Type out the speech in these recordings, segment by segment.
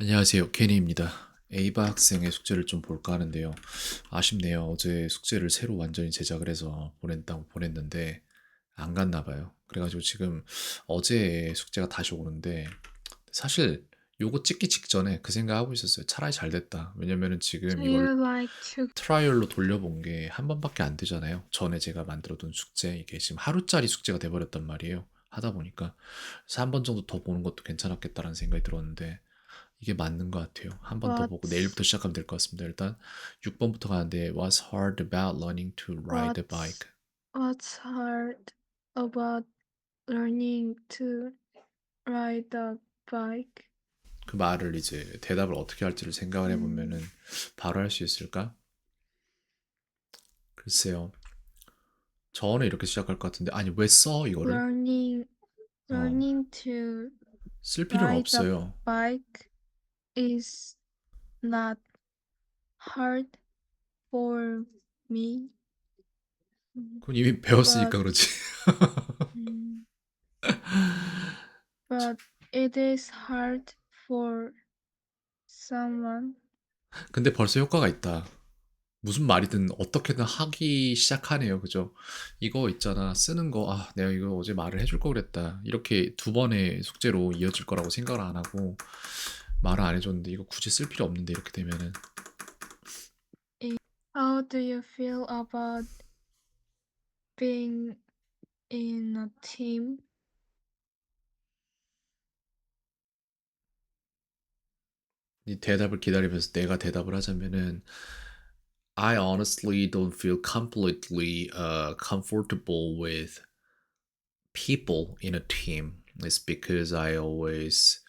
안녕하세요. 케니입니다. 에이바 학생의 숙제를 좀 볼까 하는데요. 아쉽네요. 어제 숙제를 새로 완전히 제작을 해서 보낸다고 보냈는데 안 갔나 봐요. 그래가지고 지금 어제 숙제가 다시 오는데 사실 요거 찍기 직전에 그 생각하고 있었어요. 차라리 잘 됐다. 왜냐면은 지금 Do 이걸 you like to 트라이얼로 돌려본 게 한 번밖에 안 되잖아요. 전에 제가 만들어둔 숙제 이게 지금 하루짜리 숙제가 돼버렸단 말이에요. 하다 보니까 그래서 한 번 정도 더 보는 것도 괜찮았겠다라는 생각이 들었는데 이게 맞는 것 같아요. 한 번더 보고 What's 내일부터 시작하면 될 것 같습니다. 일단 6번부터 가는데 What's hard about learning to ride a what's bike? what's hard about learning to ride a bike? 그 말을 이제 대답을 어떻게 할지를 생각을 해보면은 음, 바로 할 수 있을까? 글쎄요. 저는 이렇게 시작할 것 같은데 아니 왜 써 이거를? learning 어, learning to 쓸 필요는 ride a 없어요. bike is not hard for me, 그건 이미 배웠으니까 but 그렇지. mm, but it is hard for someone. 근데 벌써 효과가 있다. 무슨 말이든 어떻게든 하기 시작하네요. 그죠? 이거 있잖아. 쓰는 거, 아, 내가 이거 어제 말을 해줄 걸 그랬다. 이렇게 두 번의 숙제로 이어질 거라고 생각을 안 하고 말을 안 해줬는데 이거 굳이 쓸 필요 없는데 이렇게 되면은 How do you feel about being in a team? 이 대답을 기다리면서 내가 대답을 하자면은 I honestly don't feel completely uh, comfortable with people in a team. It's because I always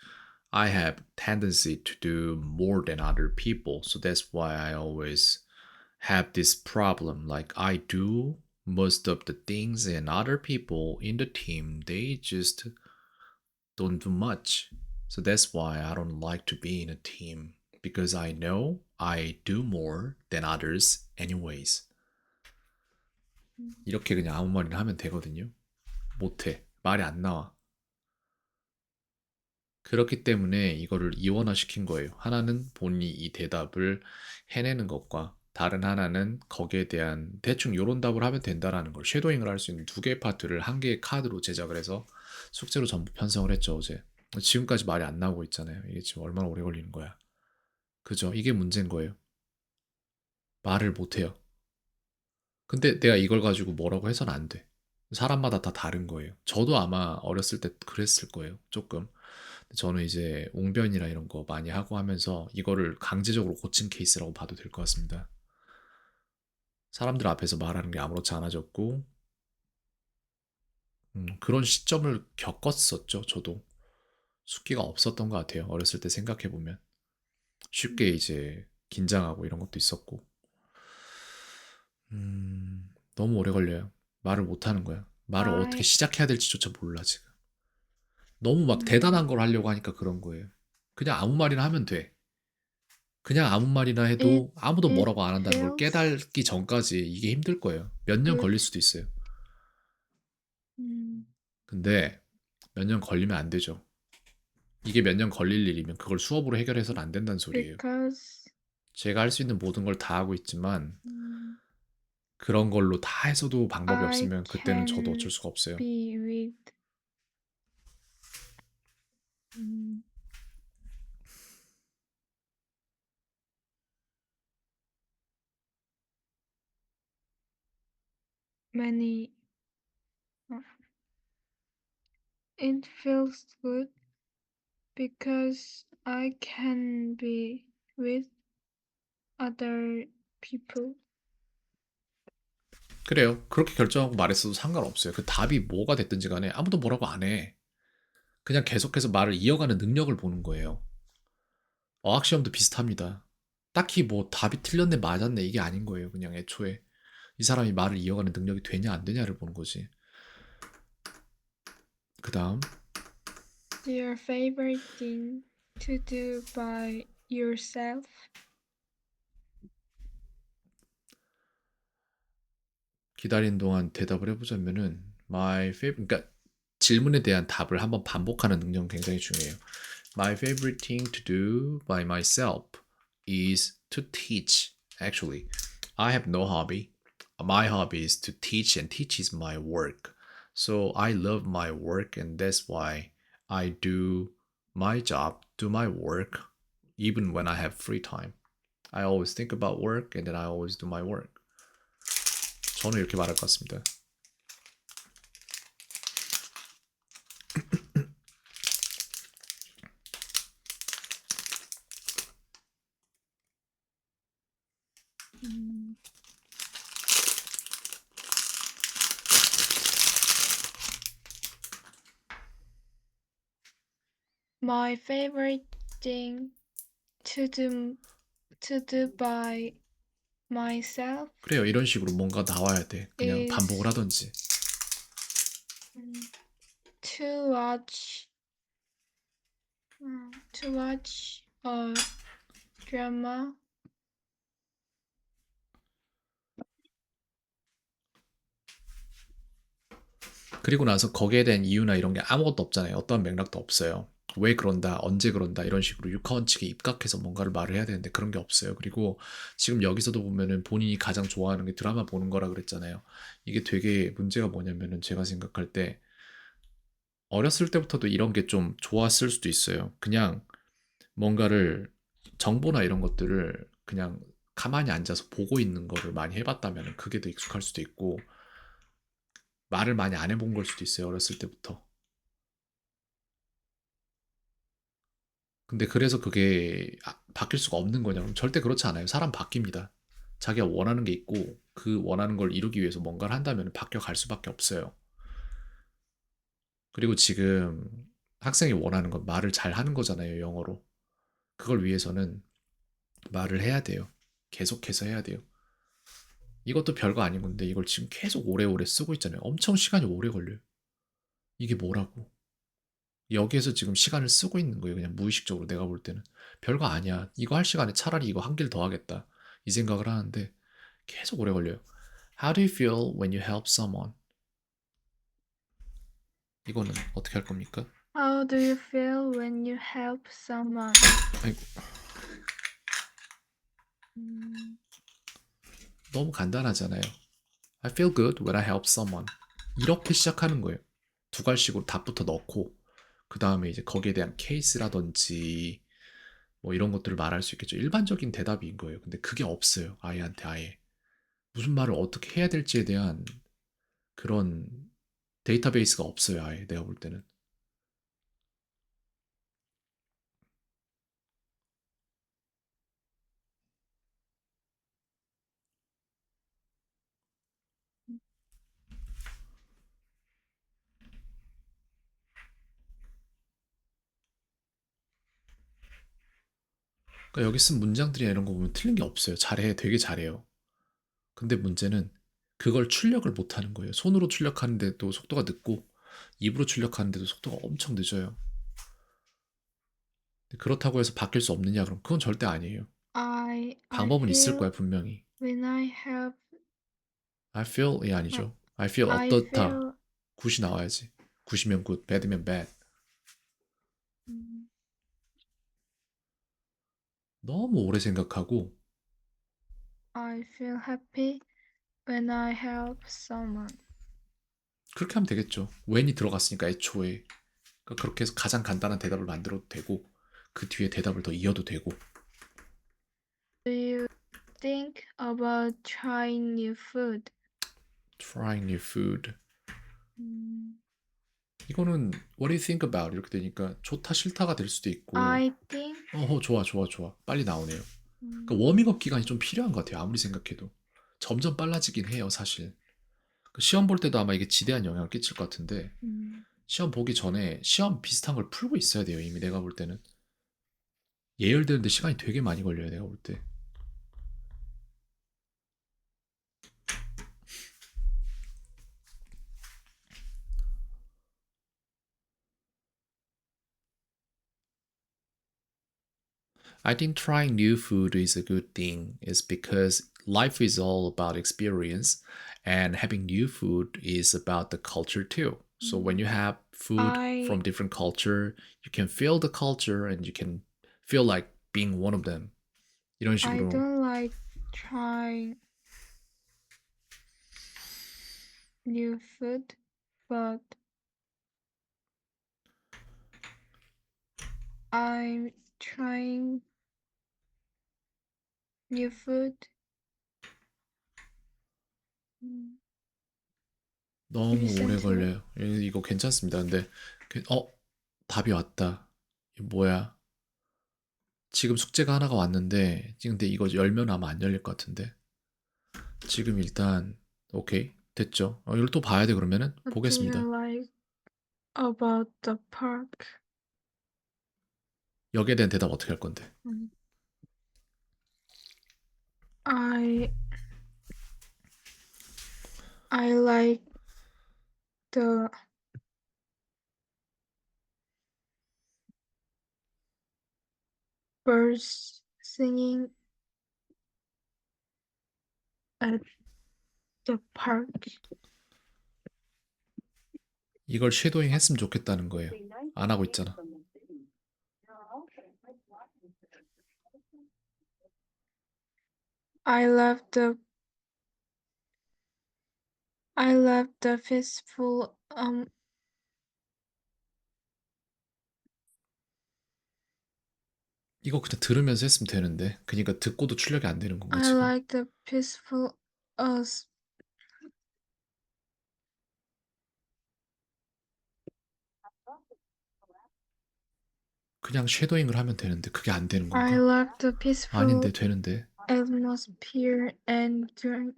I have tendency to do more than other people. So that's why I always have this problem. Like I do most of the things and other people in the team they just don't do much. So that's why I don't like to be in a team because I know I do more than others anyways. 이렇게 그냥 아무 말이나 하면 되거든요. 못해. 말이 안 나와. 그렇기 때문에 이거를 이원화시킨 거예요. 하나는 본인이 이 대답을 해내는 것과 다른 하나는 거기에 대한 대충 요런 답을 하면 된다라는 걸 쉐도잉을 할 수 있는 두 개의 파트를 한 개의 카드로 제작을 해서 숙제로 전부 편성을 했죠, 어제. 지금까지 말이 안 나오고 있잖아요. 이게 지금 얼마나 오래 걸리는 거야. 그죠? 이게 문제인 거예요. 말을 못 해요. 근데 내가 이걸 가지고 뭐라고 해서는 안 돼. 사람마다 다 다른 거예요. 저도 아마 어렸을 때 그랬을 거예요. 조금. 저는 이제 웅변이나 이런 거 많이 하고 하면서 이거를 강제적으로 고친 케이스라고 봐도 될 것 같습니다. 사람들 앞에서 말하는 게 아무렇지 않아졌고, 음, 그런 시점을 겪었었죠, 저도. 숙기가 없었던 것 같아요. 어렸을 때 생각해보면. 쉽게 이제 긴장하고 이런 것도 있었고. 음, 너무 오래 걸려요. 말을 못 하는 거야. 말을 어떻게 I 시작해야 될지조차 몰라, 지금. 너무 막 음, 대단한 걸 하려고 하니까 그런 거예요. 그냥 아무 말이나 하면 돼. 그냥 아무 말이나 해도 아무도 it 뭐라고 안 한다는 걸 깨닫기 전까지 이게 힘들 거예요. 몇년 good. 걸릴 수도 있어요. 음, 근데 몇 년 걸리면 안 되죠. 이게 몇 년 걸릴 일이면 그걸 수업으로 해결해서는 안 된다는 소리예요. 제가 할 수 있는 모든 걸 다 하고 있지만 음, 그런 걸로 다 해서도 방법이 없으면 그때는 저도 어쩔 수가 없어요. 음, many. uh, It feels good because I can be with other people. 그래요. 그렇게 결정하고 말했어도 상관없어요. 그 답이 뭐가 됐든지 간에 아무도 뭐라고 안 해. 그냥 계속해서 말을 이어가는 능력을 보는 거예요. 어학 시험도 비슷합니다. 딱히 뭐 답이 틀렸네 맞았네 이게 아닌 거예요. 그냥 애초에 이 사람이 말을 이어가는 능력이 되냐 안 되냐를 보는 거지. 그 다음 Your favorite thing to do by yourself? 기다리는 동안 대답을 해보자면은 my favorite 그러니까 질문에 대한 답을 한번 반복하는 능력은 굉장히 중요해요. My favorite thing to do by myself is to teach. Actually, I have no hobby. My hobby is to teach, and teach is my work. So I love my work, and that's why I do my job, do my work, even when I have free time. I always think about work, and then I always do my work. 저는 이렇게 말할 것 같습니다. My favorite thing to do to do by myself 그래요. 이런 식으로 뭔가 나와야 돼. 그냥 is 반복을 하던지. 음, to watch 음, to watch a drama 그리고 나서 거기에 대한 이유나 이런 게 아무것도 없잖아요. 어떠한 맥락도 없어요. 왜 그런다, 언제 그런다 이런 식으로 육하원 측에 입각해서 뭔가를 말을 해야 되는데 그런 게 없어요. 그리고 지금 여기서도 보면은 본인이 가장 좋아하는 게 드라마 보는 거라 그랬잖아요. 이게 되게 문제가 뭐냐면은 제가 생각할 때 어렸을 때부터도 이런 게 좀 좋았을 수도 있어요. 그냥 뭔가를 정보나 이런 것들을 그냥 가만히 앉아서 보고 있는 거를 많이 해봤다면 그게 더 익숙할 수도 있고 말을 많이 안 해본 걸 수도 있어요. 어렸을 때부터. 근데 그래서 그게 아- 바뀔 수가 없는 거냐면 절대 그렇지 않아요. 사람 바뀝니다. 자기가 원하는 게 있고 그 원하는 걸 이루기 위해서 뭔가를 한다면 바뀌어 갈 수밖에 없어요. 그리고 지금 학생이 원하는 건 말을 잘 하는 거잖아요. 영어로. 그걸 위해서는 말을 해야 돼요. 계속해서 해야 돼요. 이것도 별거 아닌 건데 이걸 지금 계속 오래오래 쓰고 있잖아요. 엄청 시간이 오래 걸려요. 이게 뭐라고? 여기에서 지금 시간을 쓰고 있는 거예요. 그냥 무의식적으로 내가 볼 때는. 별거 아니야. 이거 할 시간에 차라리 이거 한 개를 더 하겠다. 이 생각을 하는데 계속 오래 걸려요. How do you feel when you help someone? 이거는 어떻게 할 겁니까? How do you feel when you help someone? 아이고, 음, 너무 간단하잖아요. I feel good when I help someone. 이렇게 시작하는 거예요. 두 갈씩으로 답부터 넣고 그 다음에 이제 거기에 대한 케이스라든지 뭐 이런 것들을 말할 수 있겠죠. 일반적인 대답인 거예요. 근데 그게 없어요. 아이한테 아예. 무슨 말을 어떻게 해야 될지에 대한 그런 데이터베이스가 없어요. 아예 내가 볼 때는. 그러니까 여기 쓴 문장들이나 이런 거 보면 틀린 게 없어요. 잘해. 되게 잘해요. 근데 문제는 그걸 출력을 못 하는 거예요. 손으로 출력하는데도 속도가 늦고 입으로 출력하는데도 속도가 엄청 늦어요. 그렇다고 해서 바뀔 수 없느냐? 그럼 그건 절대 아니에요. I I 방법은 있을 feel 거야, 분명히. when I help I feel이 아니죠. I feel I 어떻다. feel 굿이 나와야지. 굿이면 굿, bad면 bad. 너무 오래 생각하고 I feel happy when I help someone. 그렇게 하면 되겠죠. when이 들어갔으니까 애초에 그러니까 그렇게 해서 가장 간단한 대답을 만들어도 되고 그 뒤에 대답을 더 이어도 되고 Do you think about trying new food? trying new food 음, 이거는 what do you think about 이렇게 되니까 좋다 싫다가 될 수도 있고 I think 어허 좋아 좋아 좋아 빨리 나오네요. 음, 그러니까 워밍업 기간이 좀 필요한 것 같아요. 아무리 생각해도 점점 빨라지긴 해요 사실. 그 시험 볼 때도 아마 이게 지대한 영향을 끼칠 것 같은데 음, 시험 보기 전에 시험 비슷한 걸 풀고 있어야 돼요. 이미 내가 볼 때는 예열되는데 시간이 되게 많이 걸려요. 내가 볼 때. I think trying new food is a good thing, is because life is all about experience, and having new food is about the culture too. So when you mm-hmm. have food I... from different culture, you can feel the culture and you can feel like being one of them. You know, I don't like trying new food, but I'm trying new food. 음, 너무 오래 recently. 걸려요. 이- 이거 괜찮습니다. 근데 그- 어 답이 왔다. 이거 뭐야? 지금 숙제가 하나가 왔는데 근데 이거 열면 아마 안 열릴 것 같은데 지금 일단 오케이 됐죠. 어, 이걸 또 봐야 돼 그러면은 What 보겠습니다. do you like about the park? 여기에 대한 대답 어떻게 할 건데? 음. I I like the birds singing at the park. 이걸 쉐도잉 했으면 좋겠다는 거예요. 안 하고 있잖아. I love the I love the peaceful um 이거 그냥 들으면서 했으면 되는데 그러니까 듣고도 출력이 안 되는 건가 I 지금? like the peaceful us 그냥 쉐도잉을 하면 되는데 그게 안 되는 I 건가? love the peaceful 아닌데 되는데 atmosphere and green-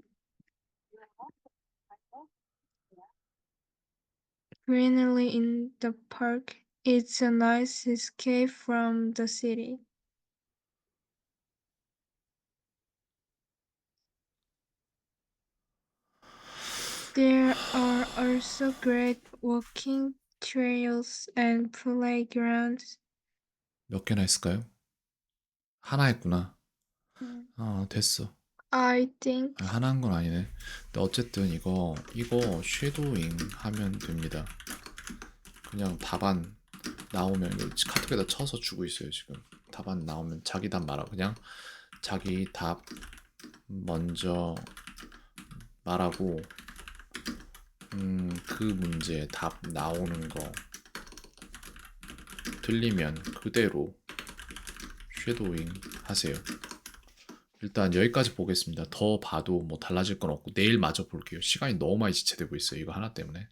greenery in the park. It's a nice escape from the city. There are also great walking trails and playgrounds. 몇 개나 했을까요? 하나 했구나. 음. 아 됐어. I think 아, 하나 한 건 아니네. 근데 어쨌든 이거 이거 쉐도잉 하면 됩니다. 그냥 답안 나오면 이거 카톡에다 쳐서 주고 있어요 지금. 답안 나오면 자기 답 말하고 그냥 자기 답 먼저 말하고 음, 그 문제 답 나오는 거 들리면 그대로 쉐도잉 하세요. 일단 여기까지 보겠습니다. 더 봐도 뭐 달라질 건 없고 내일 마저 볼게요. 시간이 너무 많이 지체되고 있어요. 이거 하나 때문에.